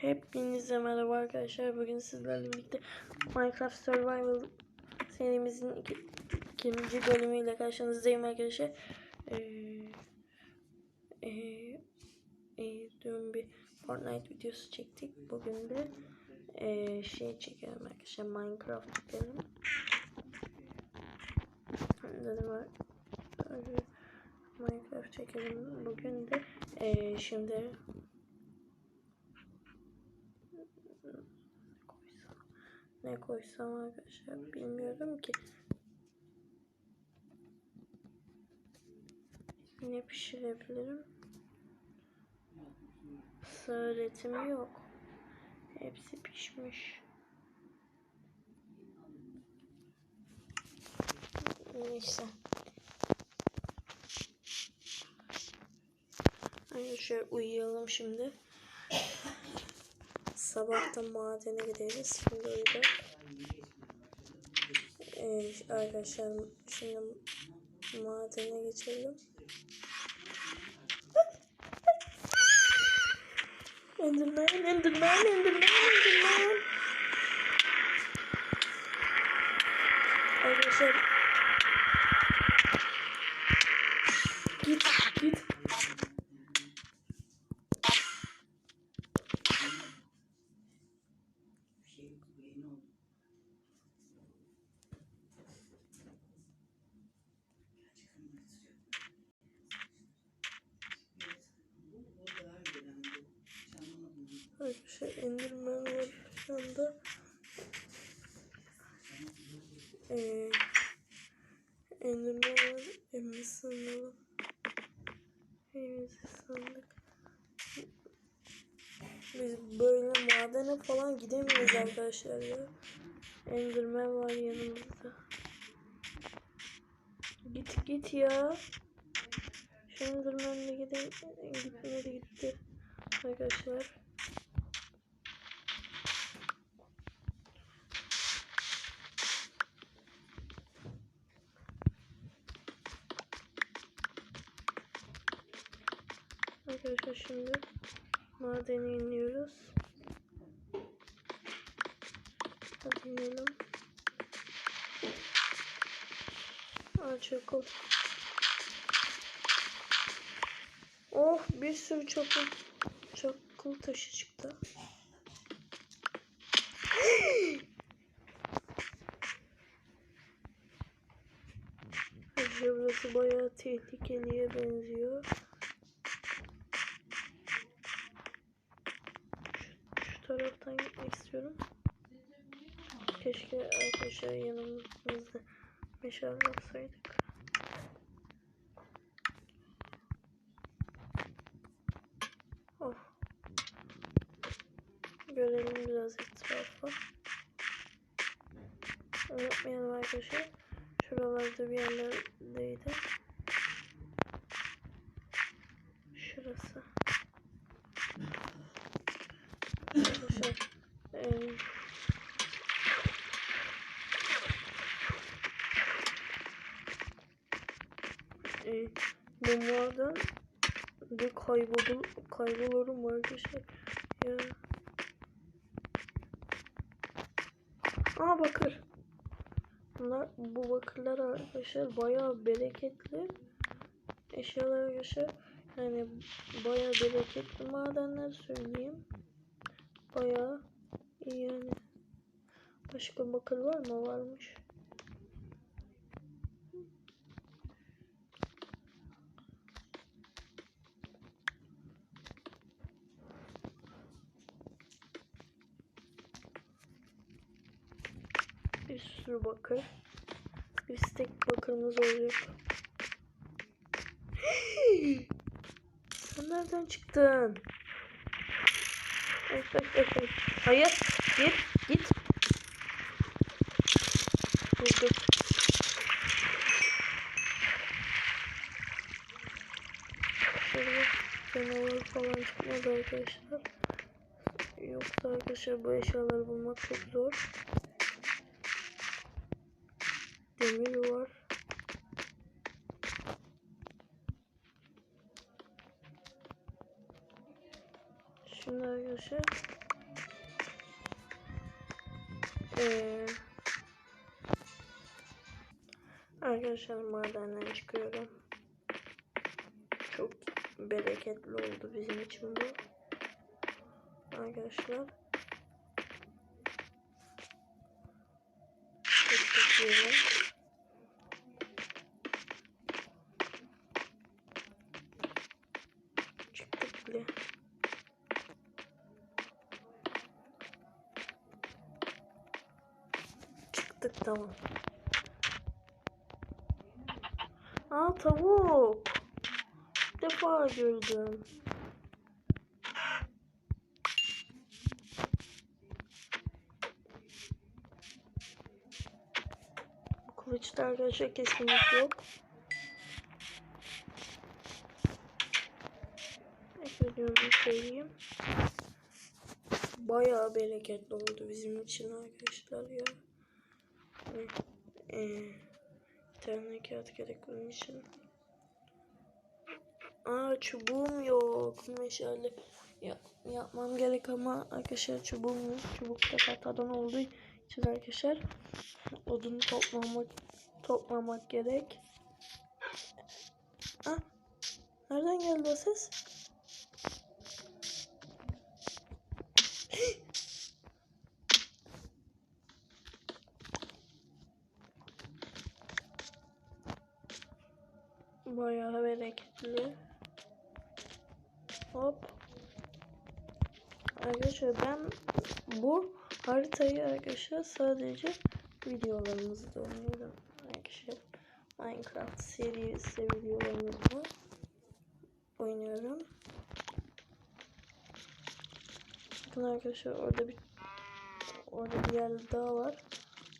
Hepinize merhaba arkadaşlar. Bugün sizlerle birlikte Minecraft Survival serimizin iki, ikinci bölümüyle karşınızdayım arkadaşlar. Ee, e, e, dün bir Fortnite videosu çektik. Bugün de e, şey çekelim arkadaşlar. Minecraft. Dedim var. Minecraft çekelim. Bugün de e, şimdi ne koysam arkadaşlar bilmiyorum ki. Ne pişirebilirim? Sığır etim yok. Hepsi pişmiş. Neyse. Arkadaşlar uyuyalım şimdi Sabahtan madene gideriz. Şimdi uyuduk. Ee, arkadaşlar şimdi madene geçelim. Enderman, Enderman, Enderman, Enderman. Arkadaşlar git git. Arkadaşlar Enderman var anda. Ee, Enderman var. Emmi sanalım. Evimizi sandık. Biz böyle madene falan gidemeyiz arkadaşlar ya. Enderman var yanımızda. Git git ya. Şu Enderman'le gidin. Gitmedi gitti. Arkadaşlar. Arkadaşlar şimdi madene iniyoruz. Hadi inelim. Aa çakıl. Oh bir sürü çakıl. Çakıl taşı çıktı. Burası bayağı tehlikeliye benziyor. şu gitmek istiyorum. Keşke arkadaşlar yanımızda meşale yapsaydık. Oh. Görelim biraz etrafı. Unutmayalım arkadaşlar. Şuralarda bir yerlerdeydi. Eee, mumlardan bir kaybolur, kaybolurum arkadaşlar. Ya. Aa bakır. Bunlar bu bakırlar arkadaşlar bayağı bereketli eşyalar arkadaşlar. Yani bayağı bereketli madenler söyleyeyim. Bayağı iyi yani. Başka bakır var mı? Varmış. Bir sürü bakır. Bir stek bakırımız olacak. Sen nereden çıktın? Ay. Hayır. Git. Git. Şöyle canavar falan çıkmadı arkadaşlar. Yoksa arkadaşlar bu eşyaları bulmak çok zor. Demir var. Şimdi arkadaşlar Ee, arkadaşlar madenden çıkıyorum. Çok bereketli oldu bizim için bu. Arkadaşlar. Çıktık yere. Çıktık bile. Çıktık tamam. Aa tavuk. İlk defa gördüm. Kılıçta arkadaşlar kesinlik yok. Söyleyeyim. Bayağı bereketli oldu bizim için arkadaşlar ya. Ee, bir tane kağıt gerek bunun için. Aa çubuğum yok. Meşale ya, yapmam gerek ama arkadaşlar çubuğum yok. Çubuk da tahtadan olduğu için arkadaşlar odunu toplamak toplamak gerek. Ah, nereden geldi o ses? Bayağı bereketli. Hop. Arkadaşlar ben bu haritayı arkadaşlar sadece videolarımızda oynuyorum. Arkadaşlar Minecraft serisi videolarımızda oynuyorum. Bakın arkadaşlar orada bir orada bir yer daha var.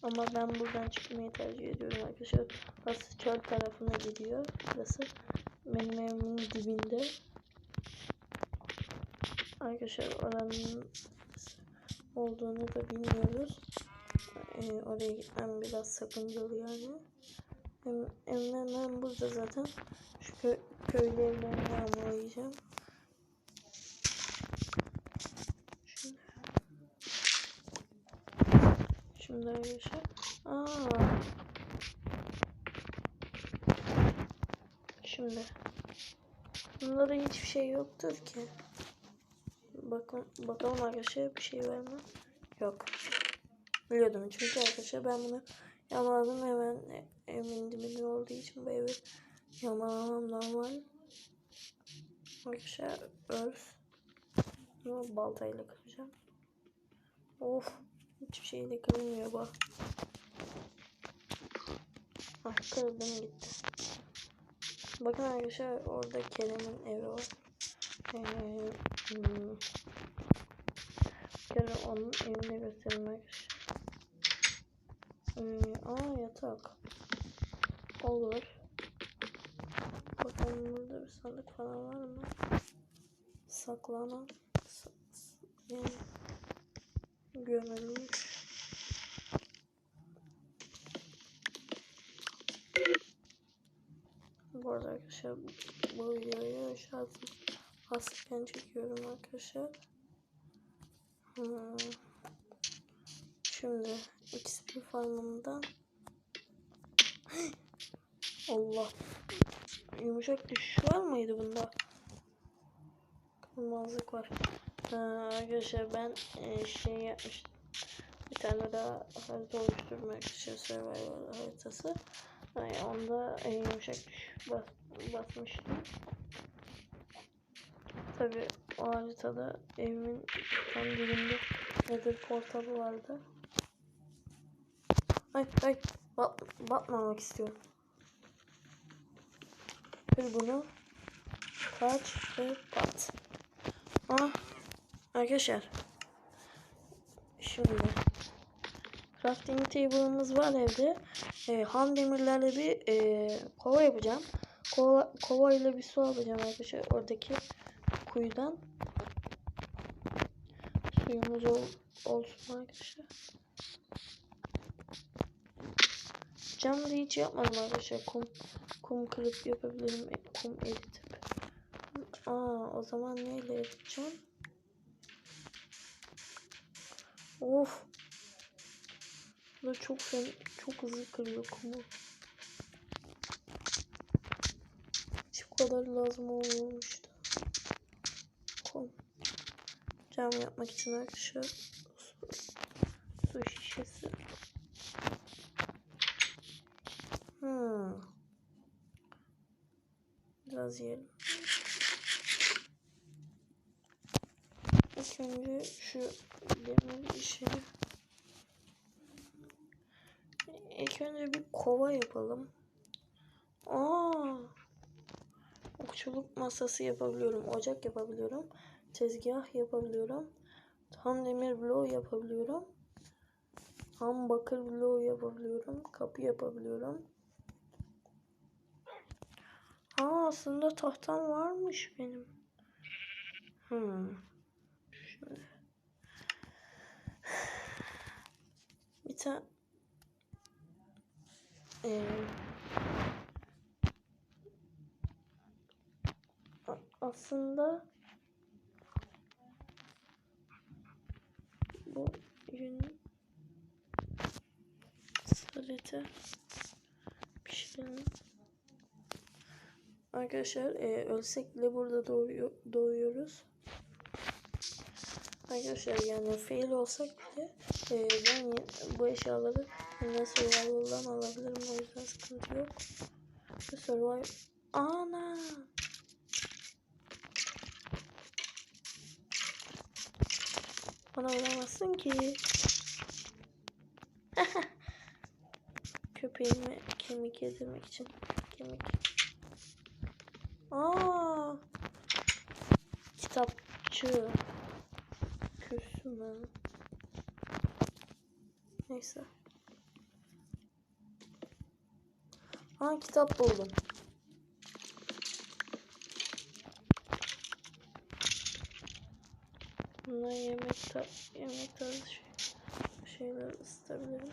Ama ben buradan çıkmayı tercih ediyorum arkadaşlar. Burası çöl tarafına gidiyor. Burası benim evimin dibinde. Arkadaşlar oranın olduğunu da bilmiyoruz. Ee, oraya gitmem biraz sakıncalı yani. Hem, hem hemen burada zaten şu kö köylü evlerini yağmalayacağım. Şimdi arkadaşlar. Aa. Şimdi. Bunda da hiçbir şey yoktur ki. Bakın bakalım arkadaşlar bir şey var mı? Yok. Biliyordum çünkü arkadaşlar ben bunu yamaladım hemen e- evimin dibinde olduğu için bu evi yamalamam normal. Arkadaşlar örs. Bunu baltayla kıracağım. Of. Hiçbir şey de kırılmıyor bak. Ah kırdım gitti. Bakın arkadaşlar orada Kerem'in evi var. Ee, hmm. Kerem onun evini göstereyim arkadaşlar. Ee, aa yatak. Olur. Bakalım burada bir sandık falan var mı? Saklanan. Yani gömülmüş. Bu arada arkadaşlar bu videoyu şartım hasken çekiyorum arkadaşlar. Hmm. Şimdi XP farmından Allah yumuşak düşüş var mıydı bunda? Kırmızılık var. Ha, arkadaşlar ben e, şey yapmıştım. Bir tane daha harita oluşturdum arkadaşlar survival haritası. Yani onda e, yumuşak bas, basmıştım. Tabi o haritada evimin tam dibinde nether portalı vardı. Ay ay bat, batmamak istiyorum. Bir bunu kaç ve bat. Ah arkadaşlar şimdi crafting table'ımız var evde. E, ham demirlerle bir e, kova yapacağım. Kova, kova ile bir su alacağım arkadaşlar oradaki kuyudan. Suyumuz ol, olsun arkadaşlar. Cam da hiç yapmadım arkadaşlar. Kum, kum kırıp yapabilirim. Kum eritip. Aa, o zaman neyle yapacağım? Of. Bu da çok fen çok hızlı kırıyor kumu. Hiç bu kadar lazım olmamıştı. Kom. Cam yapmak için arkadaşlar su, su şişesi. Hmm. Biraz yiyelim. Önce şu demir işi. İlk önce bir kova yapalım. Aa! Okçuluk masası yapabiliyorum. Ocak yapabiliyorum. Tezgah yapabiliyorum. Ham demir bloğu yapabiliyorum. Ham bakır bloğu yapabiliyorum. Kapı yapabiliyorum. Aa aslında tahtam varmış benim. Hmm. Şimdi. Bir tane ee, aslında bu ürün sarıda pişirelim. Arkadaşlar e, ölsek bile burada doğuyor, doğuyoruz. Arkadaşlar yani fail olsak bile e, ben bu eşyaları yine survival'dan alabilirim o yüzden sıkıntı yok. Bu survival... Ana! Bana vuramazsın ki. Köpeğime kemik yedirmek için. Kemik. Aa! Kitapçı. Ben. Neyse. Ha kitap buldum. Bundan yemek ta yemek tarzı şey şeyler ısıtabilirim.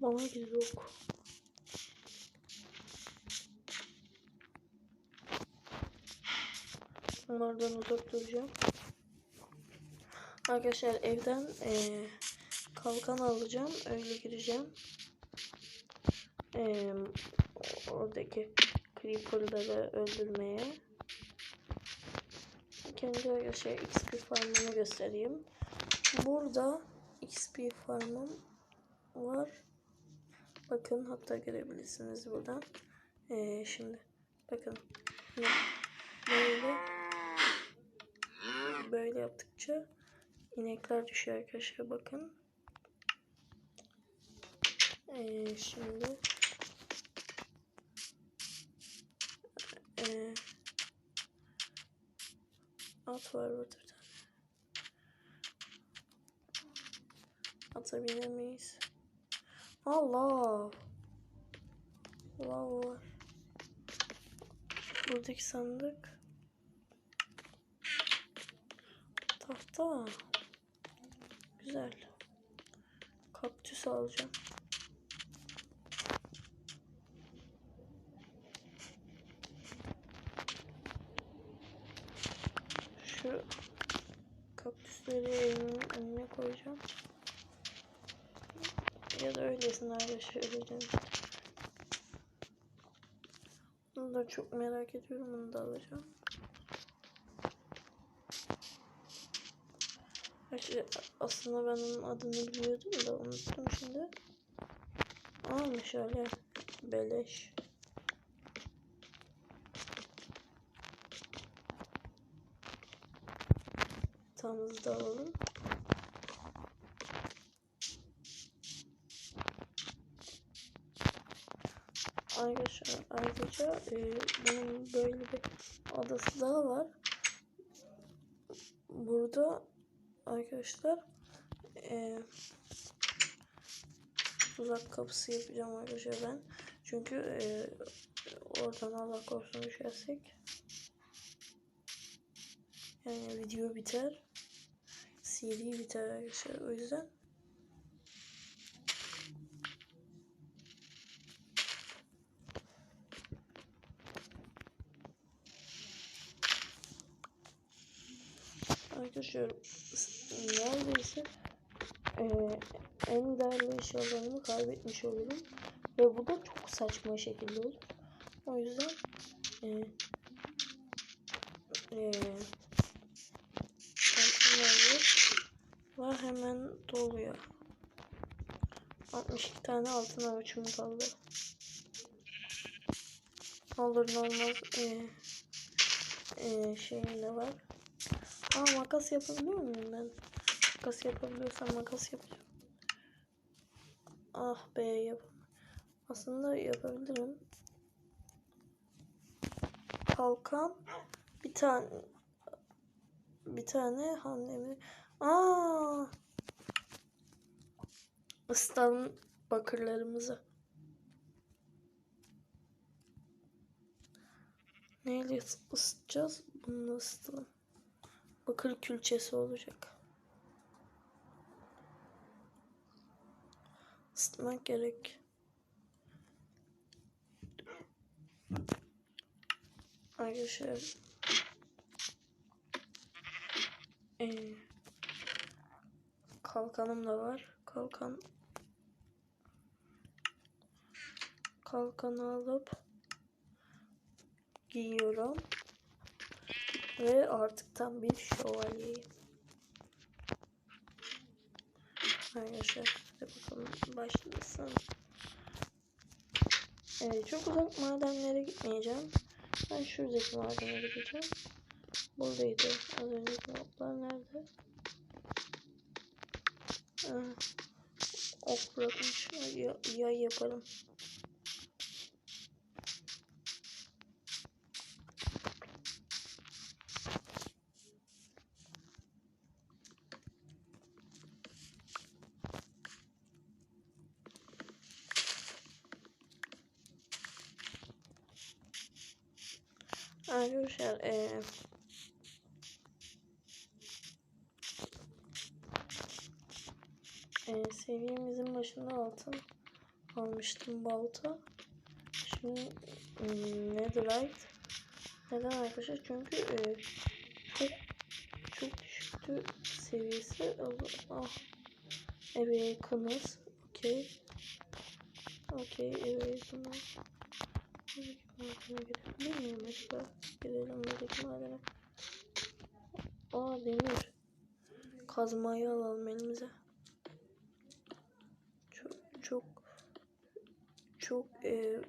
Bana bir yok. Onlardan uzak duracağım. Arkadaşlar evden eee, kalkan alacağım. Öyle gireceğim. Eee, oradaki creeper'ları öldürmeye. Kendi arkadaşlar XP farmımı göstereyim. Burada XP farmım var. Bakın hatta görebilirsiniz buradan. Eee, şimdi bakın. Böyle böyle yaptıkça inekler düşüyor arkadaşlar bakın. Ee, şimdi ee, at var burada bir tane. Ata binemeyiz. Allah. Lav var. Buradaki sandık. Tahta. Güzel. Kaktüs alacağım. Şu kaktüsleri evimin önüne koyacağım. Ya da öylesine işte. Bunu da çok merak ediyorum. Bunu da alacağım. Gerçi aslında ben onun adını biliyordum da unuttum şimdi. Aa meşale. Beleş. Tamızı da alalım. Arkadaşlar ayrıca e, bunun böyle bir odası daha var. Burada arkadaşlar e, tuzak kapısı yapacağım arkadaşlar ben. Çünkü e, oradan Allah korusun düşersek yani video biter. CD biter arkadaşlar. O yüzden arkadaşlar neredeyse eee, en değerli eşyalarımı kaybetmiş olurum. Ve bu da çok saçma şekilde olur. O yüzden eee altınları var hemen doluyor. 62 tane altın avuçum kaldı. Olur ne olmaz eee eee şeyim var. Aa makas yapabiliyor muyum ben? Makas yapabiliyorsam makas yapacağım. Ah be yap. Aslında yapabilirim. Kalkan bir tane bir tane hamlemi. Aa! Isıtalım bakırlarımızı. Neyle ıs- ısıtacağız? Bunu ısıtalım. Bakır külçesi olacak. Isıtmak gerek. Arkadaşlar. Ee, kalkanım da var. Kalkan. Kalkanı alıp giyiyorum. Ve artık tam bir şövalyeyim. Arkadaşlar hadi bakalım başlasın. Evet çok uzak madenlere gitmeyeceğim. Ben şuradaki madene gideceğim. Buradaydı. Az önceki notlar nerede? Aa, ok bırakmış. Ya, yay yaparım. Arkadaşlar eee eee, seviyemizin başında altın almıştım balta. Şimdi hmm, netherite. Neden arkadaşlar? Çünkü eee, çok çok düşüktü seviyesi. Ah. Eve yakınız. Okey. Okey eve yakınız. Miyim acaba? Girelim dedik madene. Aa demir. Kazmayı alalım elimize. Çok çok çok e,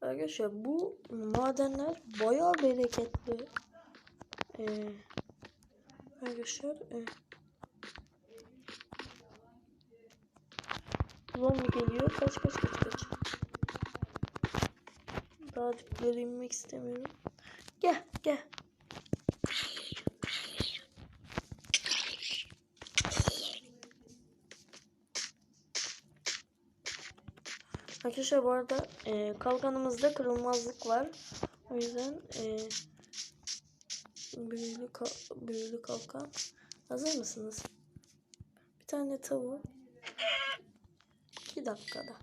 arkadaşlar bu madenler bayağı bereketli. E, arkadaşlar e, zombi geliyor. Kaç kaç kaç. Daha diplere inmek istemiyorum. Gel gel. Arkadaşlar bu arada e, kalkanımızda kırılmazlık var. O yüzden e, büyülü, ka büyülü kalkan. Hazır mısınız? Bir tane tavuğu. 2 dakikada.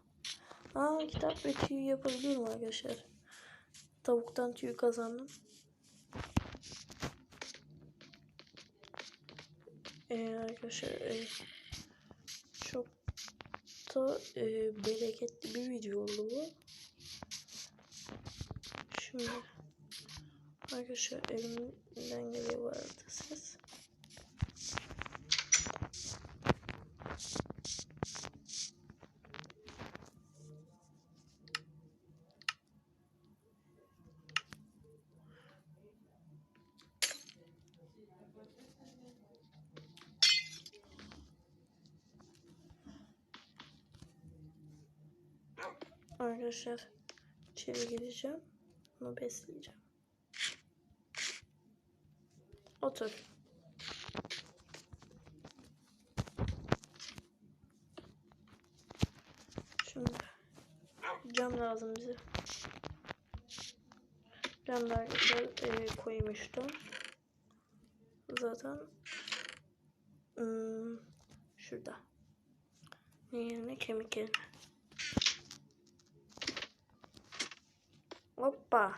Aa kitap ve tüy yapabiliyorum arkadaşlar. Tavuktan tüy kazandım. Ee, arkadaşlar e, çok da e, bereketli bir video oldu bu. Şimdi arkadaşlar elimden geliyor bu arada ses. Arkadaşlar içeri gireceğim. Bunu besleyeceğim. Otur. Şimdi cam lazım bize. Cam da arkadaşlar e, koymuştum. Zaten hmm, şurada. Ne yerine kemik yerine. Opa!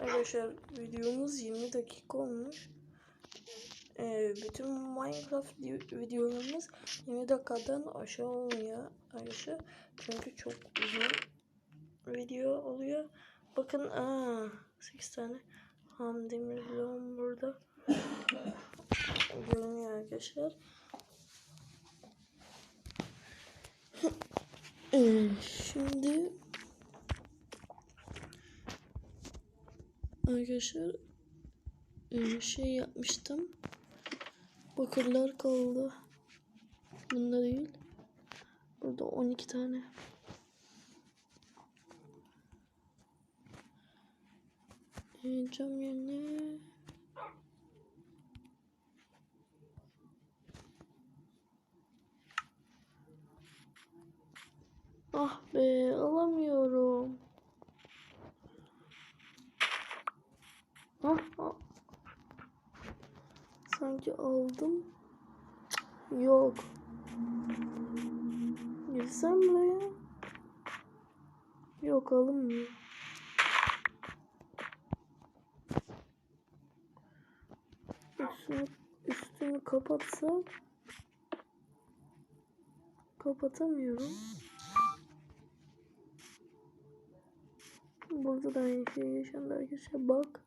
Arkadaşlar um 20 dakika olmuş. Ee, bütün Minecraft videolarımız 20 dakikadan aşağı olmuyor arkadaşlar. Çünkü çok uzun video oluyor. Bakın aa 8 tane ham demir bloğum burada. Görünüyor arkadaşlar. Şimdi arkadaşlar e, şey yapmıştım. Bakırlar kaldı. Bunda değil. Burada 12 tane. E, cam yerine Ah be alamıyorum. Ah. Sanki aldım. Yok. Girsem buraya. Yok alınmıyor. Üstünü, üstünü kapatsam kapatamıyorum. Burada da aynı şey yaşandı arkadaşlar. Bak.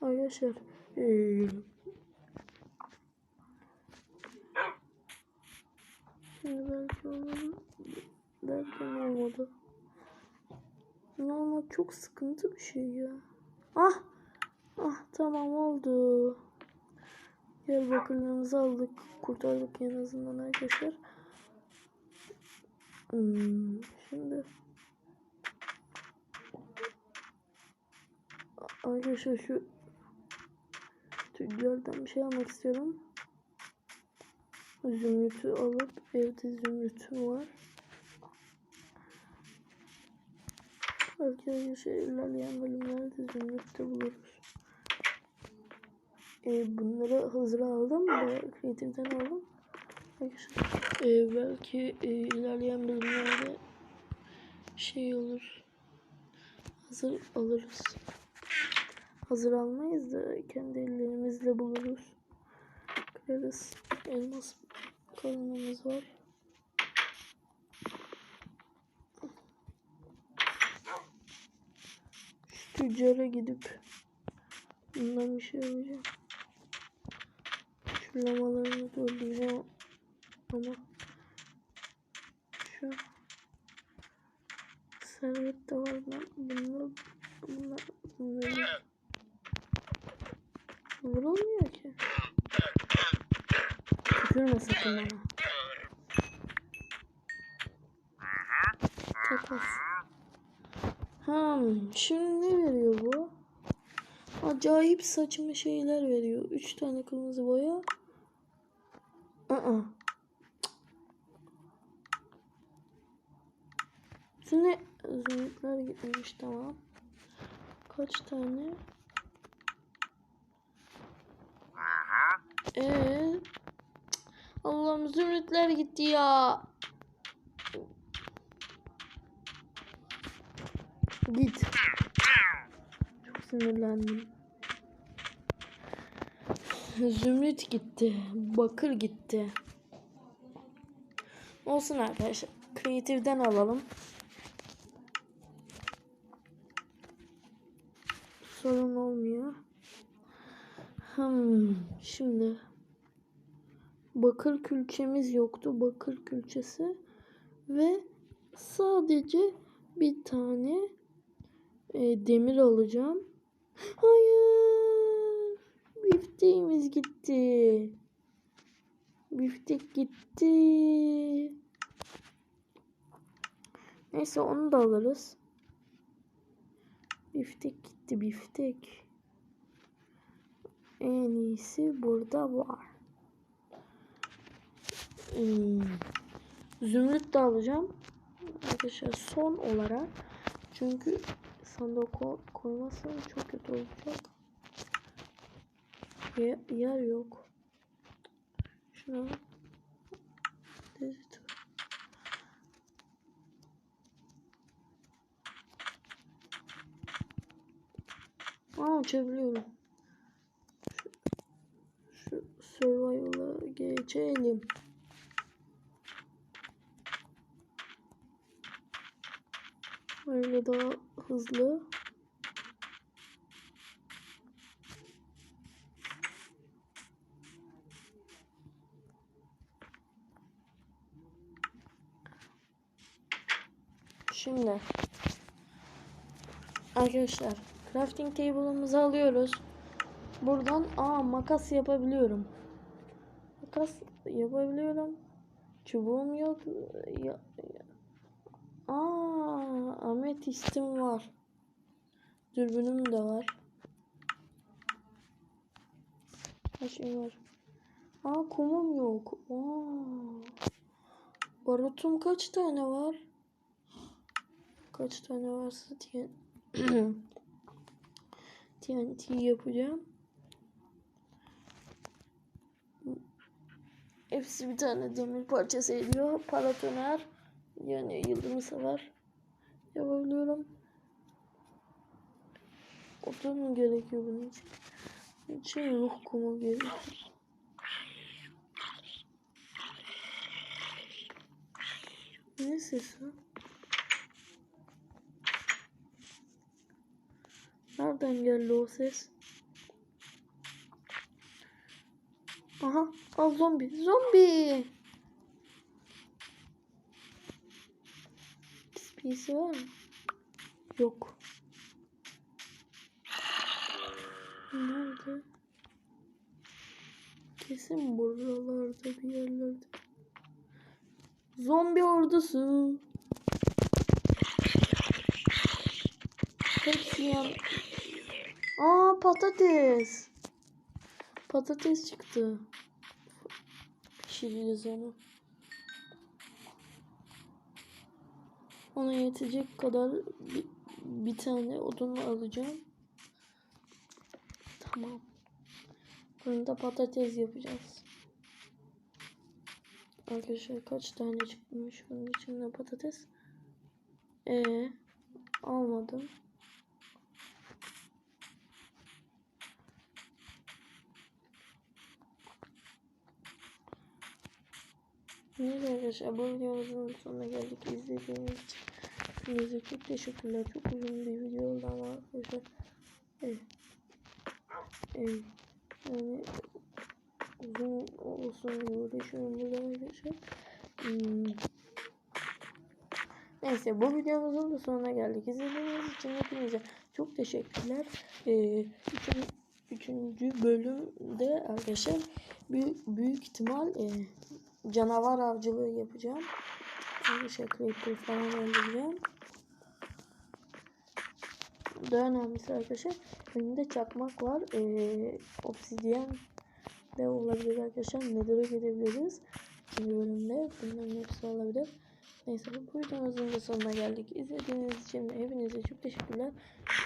Arkadaşlar. eee, Şimdi belki olur derken olmadı. Normal çok sıkıntı bir şey ya. Ah! Ah tamam oldu. Yer bakırlarımızı aldık. Kurtardık en azından arkadaşlar. Hmm, şimdi arkadaşlar şu tüccardan bir şey almak istiyorum. Zümrütü alıp evde zümrütüm var. Belki arkadaşlar ilerleyen bölümlerde zümrüt de buluruz. Ee, bunları hazır aldım da kreatiften aldım. Ee, belki e, ilerleyen bölümlerde şey olur. Hazır alırız. Hazır almayız da kendi ellerimizle buluruz. Kırarız. Elmas kalınımız var. Şu tüccara gidip bundan bir şey alacağım. Şu lamalarını dolduracağım. Ama şu servet de var. Ben bunlar bunlar bunları vurulmuyor ki. Tükürme sakın bana. Takas. Hmm, şimdi ne veriyor bu? Acayip saçma şeyler veriyor. Üç tane kırmızı boya. Aa. Üstüne zümrütler gitmiş tamam. Kaç tane? Ee, Allah'ım zümrütler gitti ya. Git. Çok sinirlendim. Zümrüt gitti. Bakır gitti. Olsun arkadaşlar. Creative'den alalım. Sorun olmuyor. Hmm, şimdi bakır külçemiz yoktu. Bakır külçesi ve sadece bir tane e, demir alacağım. Hayır. Bifteğimiz gitti. Biftek gitti. Neyse onu da alırız. Biftek gitti biftek. En iyisi burada var. Hmm. Zümrüt de alacağım. Arkadaşlar son olarak. Çünkü sandığa ko koymazsam çok kötü olacak. Yer, yer yok. Şuna. Aa açabiliyorum. Şu, şu survival'a geçelim. Böyle daha hızlı. Şimdi arkadaşlar crafting table'ımızı alıyoruz. Buradan aa makas yapabiliyorum. Makas yapabiliyorum. Çubuğum yok. Ya, ya. Aa ametistim var. Dürbünüm de var. Her şey var. Aa kumum yok. Aa. Barutum kaç tane var? Kaç tane varsa TNT yapacağım. Hepsi bir tane demir parçası ediyor. Paratoner yani yıldırım sever. Yapabiliyorum. Odun mu gerekiyor bunun için? Bunun için ruh kumu gerekiyor. Ne sesi? Nereden geldi o ses? Aha, al zombi. Zombi. Spisi var mı? Yok. Nerede? Kesin buralarda bir yerlerde. Zombi ordusu. Hepsi yan. Aa patates. Patates çıktı. Pişireceğiz onu. Ona yetecek kadar bir, bir tane odun alacağım. Tamam. Fırında patates yapacağız. Arkadaşlar kaç tane çıkmış bunun içinde patates? Ee, almadım. Neyse arkadaşlar bu videomuzun sonuna geldik. İzlediğiniz için çok teşekkürler. Çok uzun bir video oldu ama arkadaşlar. Evet. Evet. Yani uzun olsun diye uğraşıyorum burada arkadaşlar. Hmm. Neyse bu videomuzun da sonuna geldik. İzlediğiniz için hepinize çok teşekkürler. Ee, üçün, üçüncü bölümde arkadaşlar büyük, büyük ihtimal e, canavar avcılığı yapacağım. Arkadaşlar creeper falan öldüreceğim. Daha önemlisi arkadaşlar önünde çakmak var. Ee, obsidyen de olabilir arkadaşlar. Nether'a gidebiliriz. İkinci bölümde bunların hepsi olabilir. Neyse bu videomuzun da sonuna geldik. İzlediğiniz için hepinize çok teşekkürler.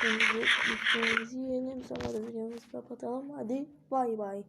Kendinize yiyelim. Sonra da videomuzu kapatalım. Hadi bay bay.